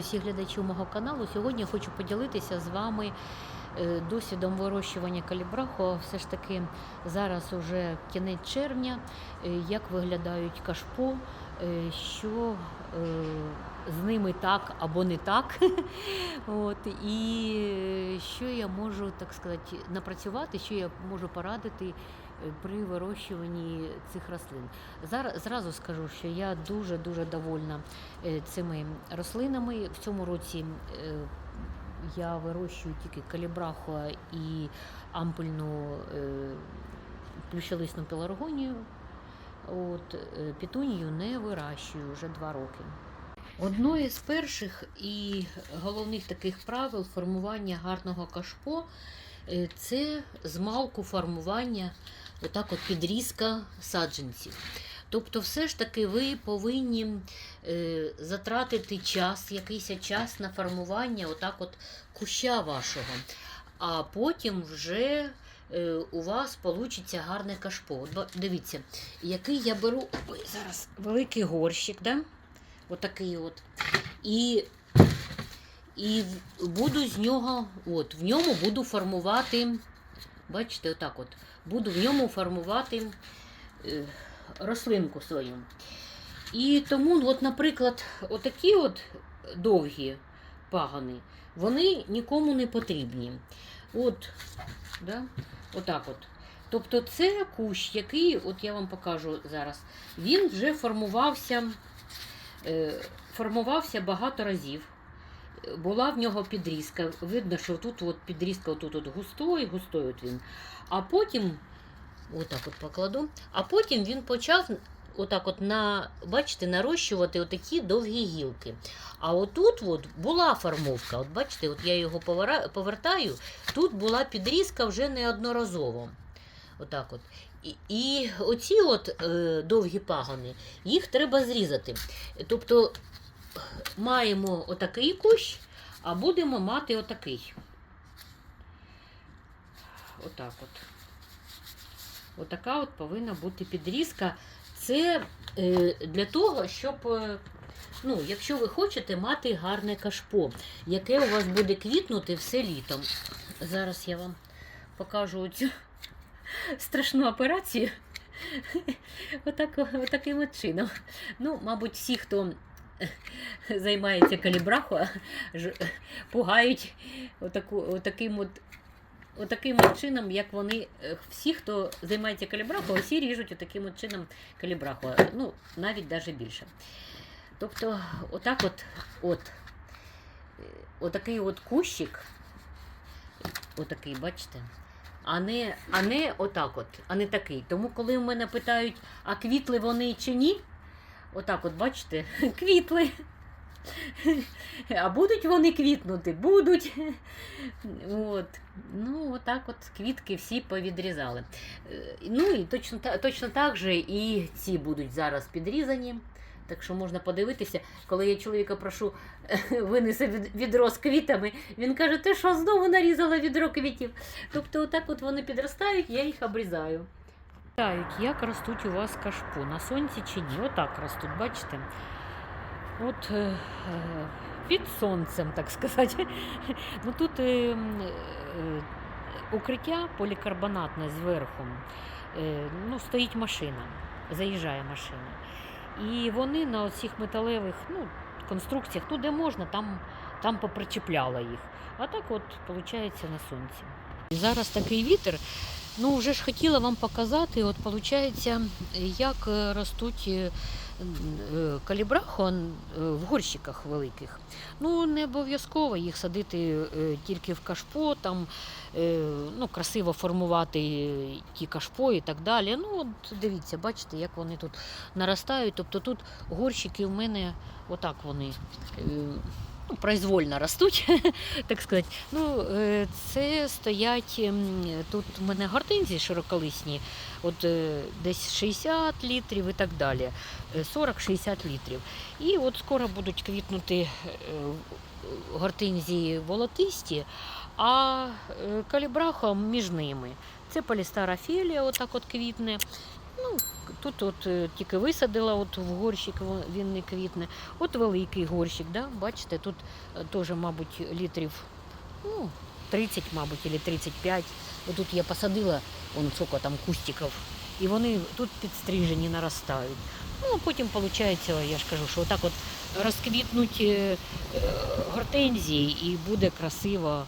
Всі глядачів мого каналу. Сьогодні я хочу поділитися з вами е, досвідом вирощування калібраху. Все ж таки зараз уже кінець червня. Е, Як виглядають кашпо, е, що з ними так або не так. От, і що я можу, так сказати, напрацювати, що я можу порадити при вирощуванні цих рослин. Зараз зразу скажу, що я дуже дуже довольна е, цими рослинами. В цьому році е, я вирощую тільки калібраху і ампульну е, плющолисну пеларгонію. От, пітунію не вирощую вже два роки. Одною з перших і головних таких правил формування гарного кашпо це змалку формування отак от підрізка саджанців. Тобто, все ж таки ви повинні е, затратити час, якийсь час на формування отак от куща вашого, а потім вже е, у вас вийде гарне кашпо. Дивіться, який я беру ой, зараз великий горщик, да? отакий от. І, і буду з нього, от, в ньому буду формувати, бачите, отак от, буду в ньому формувати е, рослинку свою. І тому, от, наприклад, отакі от довгі пагани, вони нікому не потрібні. От, да? Отак от. Тобто це кущ, який, от я вам покажу зараз, він вже формувався, е, формувався багато разів. Була в нього підрізка. Видно, що тут от підрізка отут от густой, густой от він. А потім, отак от покладу, а потім він почав отак от на, бачите, нарощувати отакі довгі гілки. А отут от була формовка. От бачите, от я його повертаю, тут була підрізка вже неодноразово. Отак от. І, і оці от е, довгі пагони, їх треба зрізати. Тобто маємо отакий кущ, а будемо мати отакий. Отак от. Отака от повинна бути підрізка. Це е, для того, щоб, е, ну, якщо ви хочете мати гарне кашпо, яке у вас буде квітнути все літом. Зараз я вам покажу цю страшну операцію. Отак, отаким от чином. Ну, мабуть, всі, хто займається калібраху, пугають отаким от. Отаким от чином, як вони, е, всі, хто займається калібрахою, всі ріжуть отаким от чином калібраху. Ну, навіть навіть більше. Тобто, отак от, от, е, отакий от кущик, отакий, бачите, а не, а не отак от, а не такий. Тому, коли в мене питають, а квітли вони чи ні, отак от, бачите, квітли. А будуть вони квітнути? Будуть. От. Ну, отак от квітки всі повідрізали. Е, Ну і точно, точно так же і ці будуть зараз підрізані. Так що можна подивитися, коли я чоловіка прошу винесе відро з квітами, він каже, ти що знову нарізала відро квітів? Тобто, отак от вони підростають, я їх обрізаю. Питають, як ростуть у вас кашпо, на сонці чи ні? Отак ростуть, бачите? От е, е, під сонцем, так сказати. Ну тут е, укриття полікарбонатне зверху. Ну, стоїть машина, заїжджає машина. І вони на оцих металевих ну, конструкціях, ну де можна, там, там попричіпляла їх. А так от виходить на сонці. І зараз такий вітер. Ну, вже ж хотіла вам показати, от виходить, як е, ростуть е, е, калібрахон е, в горщиках великих. Ну, не обов'язково їх садити тільки в кашпо, там ну, красиво формувати ті кашпо і так далі. Ну, от дивіться, бачите, як вони тут наростають. Тобто тут горщики в мене отак вони. Е, Ну, произвольно ростуть, так сказати. Ну, е, це стоять ем, тут у мене гортинзії широколисні, от е, десь 60 літрів і так далі. Е, 40-60 літрів. І от скоро будуть квітнути е, гортинзії волотисті, а е, калібраха між ними. Це полістарафілія, отак от квітне. Ну, тут от е, тільки висадила от в горщик, він не квітне. От великий горщик, да? бачите, тут е, теж, мабуть, літрів ну, 30, мабуть, або 35. От тут я посадила, вон сколько там кустиків, і вони тут підстрижені, наростають. Ну, а потім виходить, я ж кажу, що отак от розквітнуть е, гортензії і буде красиво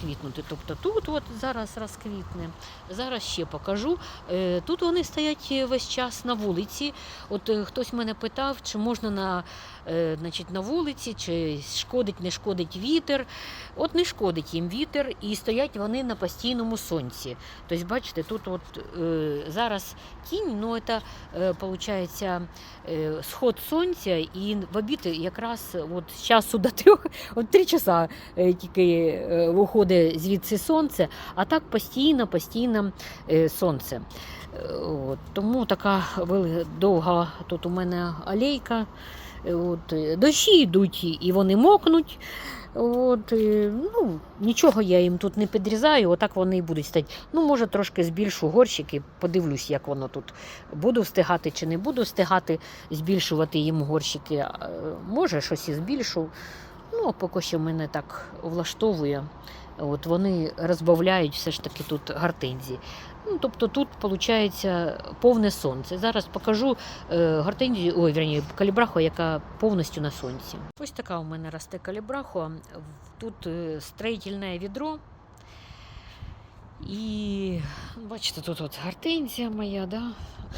квітнути. Тобто тут от зараз розквітне. Зараз ще покажу. Е, Тут вони стоять весь час на вулиці. От е, хтось мене питав, чи можна на, е, значить, на вулиці, чи шкодить, не шкодить вітер. От не шкодить їм вітер, і стоять вони на постійному сонці. Тобто, бачите, тут от е, зараз тінь, ну це виходить е, сход сонця, і в обід якраз от з часу до трьох, от три часа е, тільки е, виходить звідси сонце, а так постійно, постійно е, сонце. Е, От, тому така довга тут у мене алейка. Е, От, дощі йдуть і вони мокнуть. От, ну, нічого я їм тут не підрізаю, отак вони і будуть стати. Ну, може, трошки збільшу горщики, подивлюсь, як воно тут. Буду встигати чи не буду встигати збільшувати їм горщики. Може, щось і збільшу. Ну, поки що мене так влаштовує. От вони розбавляють все ж таки тут гортензії. Ну, тобто тут виходить повне сонце. Зараз покажу е, гортензію, ой, верні, калібраху, яка повністю на сонці. Ось така у мене росте калібраху. Тут е, строїтельне відро. І бачите, тут от гортензія моя, да?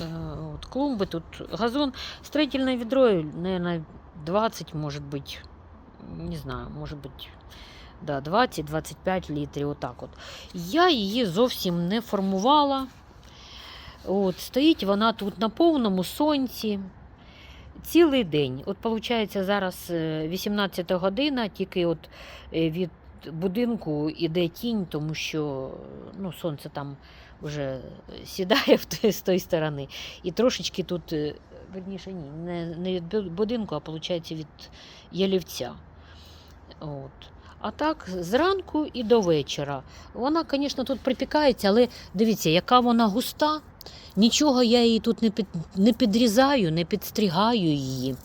е, от клумби, тут газон. Строїтельне відро, наверное, 20, може бути, не знаю, може бути. Да, 20-25 літрів, отак от. Я її зовсім не формувала. От, стоїть вона тут на повному сонці. Цілий день. От, виходить, зараз е, 18 година, тільки от е, від будинку іде тінь, тому що ну, сонце там вже сідає з тої сторони. І трошечки тут, е, верніше, ні, не, не від будинку, а виходить від ялівця. От. А так, зранку і до вечора. Вона, звісно, тут припікається, але дивіться, яка вона густа. Нічого я її тут не, під, не підрізаю, не підстригаю її.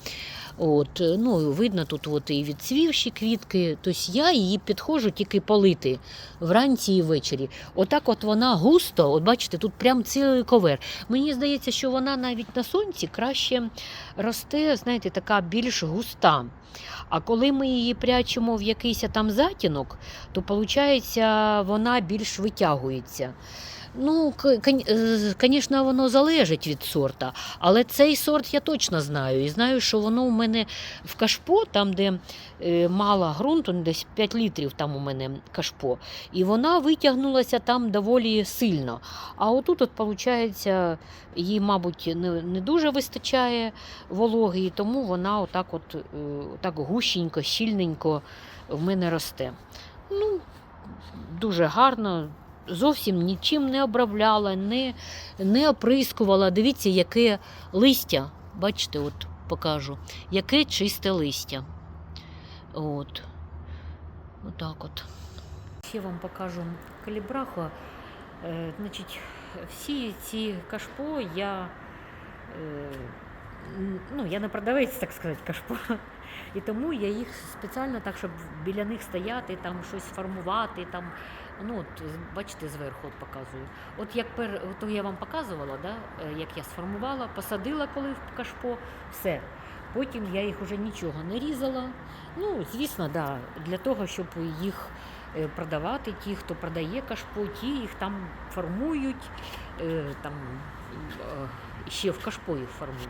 От, е, ну, видно тут от і відцвівші квітки. Тобто я її підходжу тільки полити вранці і ввечері. Отак от вона густо, от бачите, тут прям цілий ковер. Мені здається, що вона навіть на сонці краще росте, знаєте, така більш густа. А коли ми її прячемо в якийсь там затінок, то виходить, вона більш витягується. Ну, звісно, воно залежить від сорта, але цей сорт я точно знаю. І знаю, що воно у мене в кашпо, там, де е, мало ґрунту, ну, десь 5 літрів там у мене кашпо, і вона витягнулася там доволі сильно. А отут, от, виходить, їй, мабуть, не, дуже вистачає вологи, і тому вона отак, от, е, отак гущенько, щільненько в мене росте. Ну, дуже гарно. Зовсім нічим не обробляла, не, не оприскувала. Дивіться, яке листя. Бачите, от покажу, яке чисте листя. От. Отак от. Ще вам покажу калібраху. Е, значить, всі ці кашпо я, е, ну, я не продавець, так сказати, кашпо. І тому я їх спеціально так, щоб біля них стояти, там щось формувати, там, ну, от, бачите, зверху от показую. От як пер, то я вам показувала, да, е, як я сформувала, посадила коли в кашпо, все. Потім я їх вже нічого не різала. Ну, звісно, да, для того, щоб їх е, продавати, ті, хто продає кашпо, ті їх там формують, е, там ще в кашпо їх формують.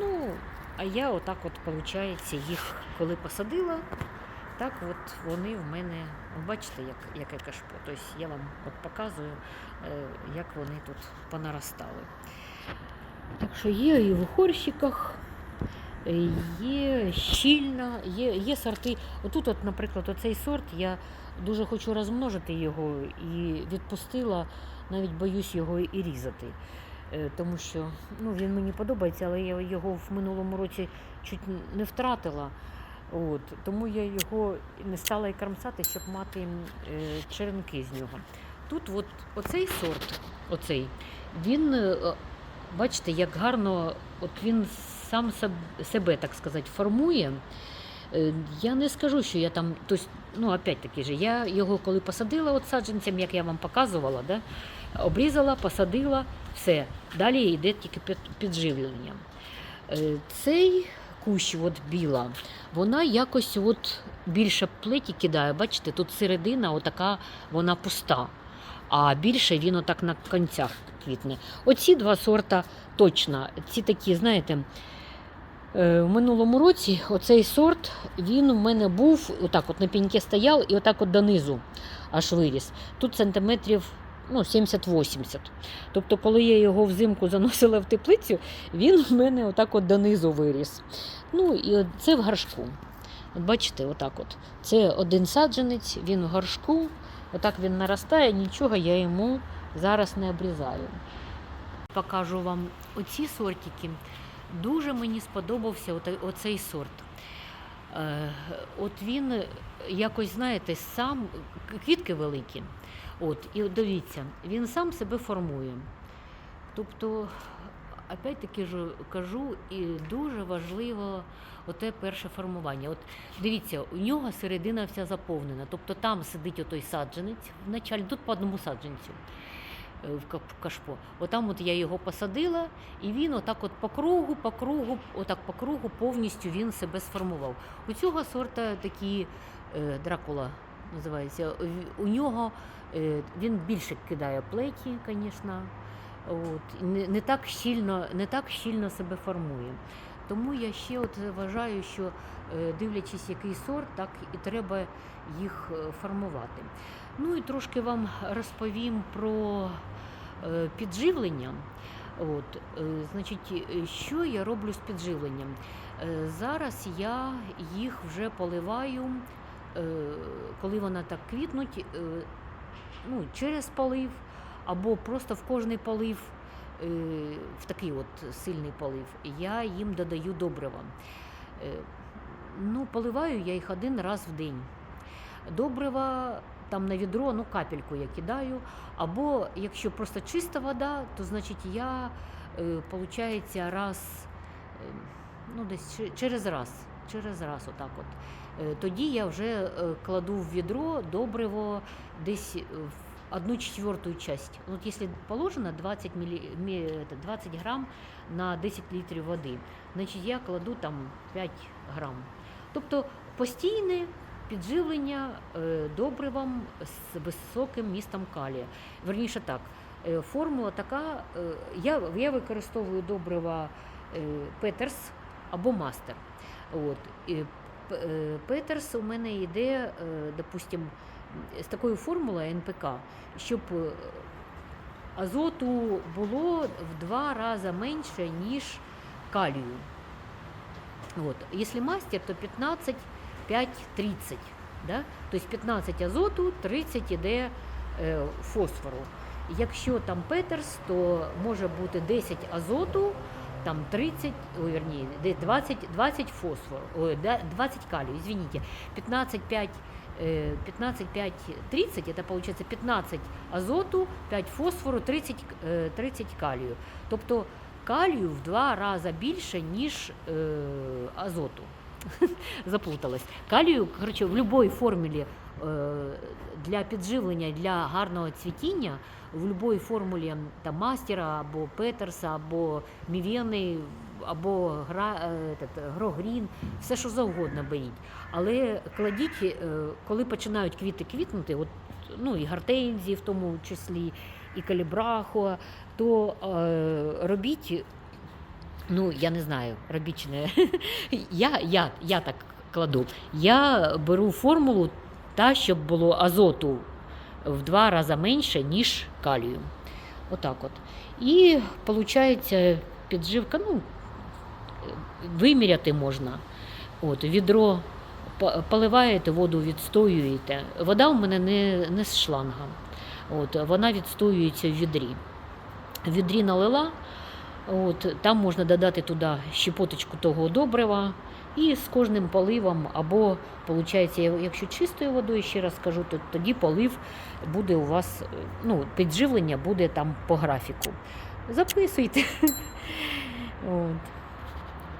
Ну, а я отак от, виходить, їх коли посадила, так от вони в мене, бачите, як, яке кашпо. Тобто я вам от показую, е, як вони тут понаростали. Так що є і в горщиках, е, є щільно, є, є сорти. Отут, от, наприклад, оцей сорт, я дуже хочу розмножити його і відпустила, навіть боюсь його і різати. Е, Тому що ну, він мені подобається, але я його в минулому році чуть не втратила. От, тому я його не стала і крамсати, щоб мати е, черенки з нього. Тут от, оцей сорт, оцей, він, е, бачите, як гарно, от він сам себе, так сказати, формує. Е, Я не скажу, що я там, тобто, ну, опять-таки же, я його коли посадила от саджанцям, як я вам показувала, да, обрізала, посадила, все. Далі йде тільки підживлення. Цей кущ, от біла, вона якось от більше плеті кидає. Бачите, тут середина отака, вона пуста. А більше він отак на кінцях квітне. Оці два сорта точно. Ці такі, знаєте, е, в минулому році оцей сорт, він у мене був, отак от на піньки стояв і отак от донизу аж виріс. Тут сантиметрів ну, 70-80. Тобто, коли я його взимку заносила в теплицю, він в мене отак от донизу виріс. Ну, і це в горшку. От бачите, отак от. Це один саджанець, він в горшку. Отак він наростає, нічого я йому зараз не обрізаю. Покажу вам оці сортики. Дуже мені сподобався оцей сорт. Е, От він якось, знаєте, сам квітки великі. От, і дивіться, він сам себе формує. Тобто, опять-таки ж кажу, і дуже важливо оте перше формування. От дивіться, у нього середина вся заповнена. Тобто там сидить отой саджанець в тут по одному саджанцю е, в кашпо. Отам от я його посадила, і він отак от по кругу, по кругу, отак по кругу повністю він себе сформував. У цього сорта такі е, дракула називається. У нього він більше кидає плеті, звісно. От, не, не, так щільно, не так щільно себе формує. Тому я ще от вважаю, що е, дивлячись, який сорт, так і треба їх е, формувати. Ну і трошки вам розповім про е, підживлення. От, е, значить, е, що я роблю з підживленням? Е, Зараз я їх вже поливаю, е, коли вона так квітнуть, е, ну, через полив, або просто в кожний полив, е, в такий от сильний полив, я їм додаю добрива. Е, Ну, поливаю я їх один раз в день. Добрива там на відро, ну капельку я кидаю. Або якщо просто чиста вода, то значить я, е, получається, раз, е, ну десь через раз, через раз отак от. Е, Тоді я вже е, кладу в відро добриво десь е, в одну четвертую часть. Ну, От якщо положено 20, мілі, 20 грам на 10 літрів води, значить я кладу там 5 грам. Тобто постійне підживлення добривом з високим містом калія. Верніше так, формула така, я, я використовую добрива Петерс або Мастер. От. Е, Петерс у мене йде, е, допустим, з такою формулою НПК, щоб е, азоту було в два рази менше, ніж калію. От. Якщо мастер, то 15, 5, 30. Да? Тобто 15 азоту, 30 іде фосфору. Якщо там Петерс, то може бути 10 азоту, там 30, ой, верні, де 20, 20 фосфору, ой, да, 20 калию, извините. 15, 5, э, 15, 5, 30, это получается 15 азоту, 5 фосфору, 30, е, 30 калію. Тобто калію в два рази більше, ніж е, азоту. Заплуталась. Калію, коротше, в будь-якій формулі е, для підживлення, для гарного цвітіння, в будь-якій формулі там, мастера або Петерса, або Мівени, або гра, е, Грогрін, все що завгодно беріть. Але кладіть, е, коли починають квіти квітнути, от, ну і гортензії в тому числі, і калібрахо, то е, робіть, ну я не знаю, робіть чи не. я, я, я так кладу. Я беру формулу та, щоб було азоту в два рази менше, ніж калію. Отак от. І виходить підживка, ну, виміряти можна. От, відро поливаєте, воду відстоюєте. Вода у мене не, не з шланга. От, вона відстоюється в відрі. В відрі налила, От, там можна додати туди щепоточку того добрива. І з кожним поливом, або, виходить, якщо чистою водою, ще раз кажу, то тоді полив буде у вас, ну, підживлення буде там по графіку. Записуйте. От.